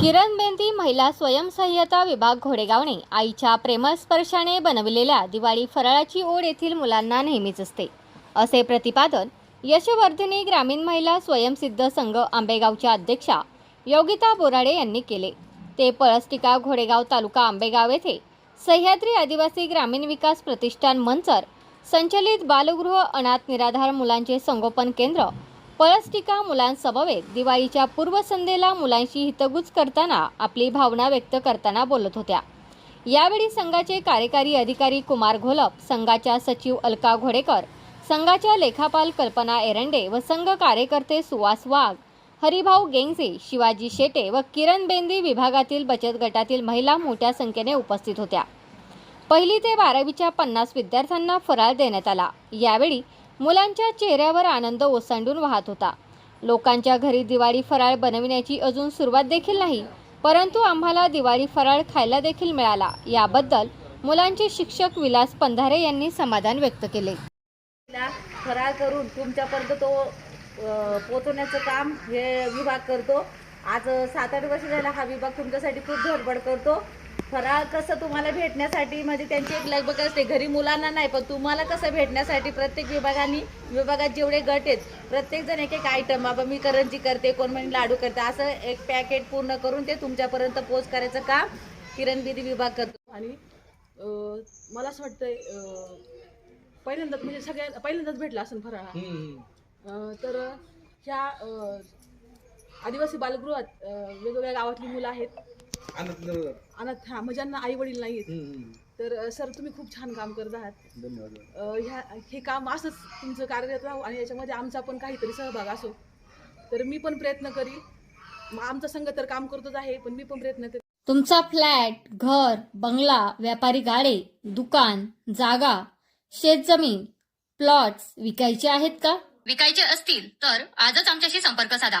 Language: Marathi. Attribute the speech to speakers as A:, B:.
A: किरण बेंदी महिला स्वयंसहाय्यता विभाग घोडेगावने आईच्या प्रेमस्पर्शाने बनविलेल्या दिवाळी फराळाची ओढ येथील मुलांना नेहमीच असते. असे प्रतिपादन यशवर्धिनी ग्रामीण महिला स्वयंसिद्ध संघ आंबेगावच्या अध्यक्षा योगिता बोराडे यांनी केले. ते पळसटिका घोडेगाव तालुका आंबेगाव येथे सह्याद्री आदिवासी ग्रामीण विकास प्रतिष्ठान मंचर संचलित बालगृह अनाथ निराधार मुलांचे संगोपन केंद्र पळसटिका मुलांसमवेत दिवाळीच्या पूर्वसंध्येला मुलांशी हितगुज करताना आपली भावना व्यक्त करताना बोलत होत्या. यावेळी संघाचे कार्यकारी अधिकारी कुमार घोलप संघाच्या सचिव अलका घोडेकर संघाच्या लेखापाल कल्पना एरंडे व संघ कार्यकर्ते सुवास वाघ हरिभाऊ गेंगजे शिवाजी शेटे व किरण बेंदी विभागातील बचत गटातील महिला मोठ्या संख्येने उपस्थित होत्या. पहिली ते बारावीच्या पन्नास विद्यार्थ्यांना फराळ देण्यात आला. यावेळी मुलांच्या चेहऱ्यावर आनंद ओसंडून वाहत होता. लोकांच्या घरी दिवाळी फराळ बनविण्याची अजून सुरुवात देखील नाही परंतु आम्हाला दिवाळी फराळ खायला देखील मिळाला. याबद्दल मुलांचे शिक्षक विलास पंधारे यांनी समाधान व्यक्त केले.
B: फराळ करून तुमच्यापर्यंत तो पोचवण्याचं काम हे विभाग करतो. आज सात आठ वर्ष झाला हा विभाग तुमच्यासाठी खूप धडपड करतो. फराळ कसं तुम्हाला भेटण्यासाठी म्हणजे त्यांची एक लगबग असते घरी मुलांना नाही पण तुम्हाला कसं भेटण्यासाठी प्रत्येक विभागाने विभागात जेवढे गट आहेत प्रत्येक जण एक एक आयटम बाबा मी करंजी करते कोण म्हणे लाडू करते असं एक पॅकेट पूर्ण करून ते तुमच्यापर्यंत पोच करायचं काम किरण बिदी विभाग करतो.
C: आणि अं, मला असं वाटतंय अं, पहिल्यांदाच म्हणजे सगळ्या पहिल्यांदाच भेटला असं फराळ हा. तर ह्या आदिवासी बालगृहात वेगवेगळ्या गावातली मुलं आहेत. अनाथ हा म्हणजे ज्यांना आई वडील नाही आहेत तर सर तुम्ही खूप छान काम करत आहात.
D: धन्यवाद.
C: अं, ह्या हे काम असंच तुमचं कार्यरत राहू आणि याच्यामध्ये आमचा पण काहीतरी सहभाग असो. तर मी पण प्रयत्न करी म- आमचा संघ तर काम करतोच आहे पण मी पण प्रयत्न करेन.
A: तुमचा फ्लॅट घर बंगला व्यापारी गाडे दुकान जागा शेतजमीन प्लॉट्स विकायचे आहेत का?
E: विकायचे असतील तर आजच आमच्याशी संपर्क साधा.